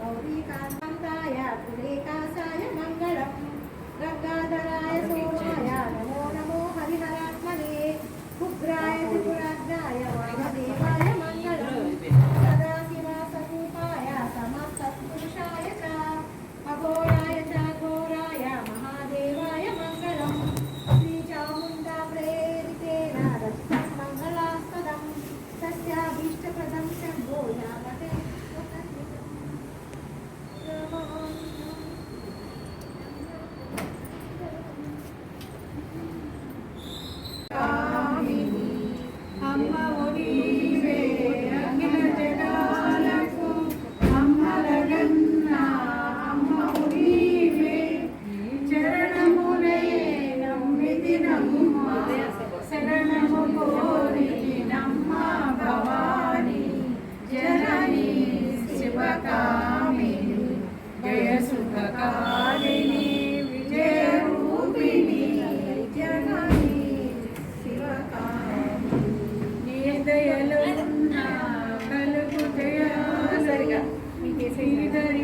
గౌరీకాంతాయ పురేకాసాయ Mangalam. Thank you.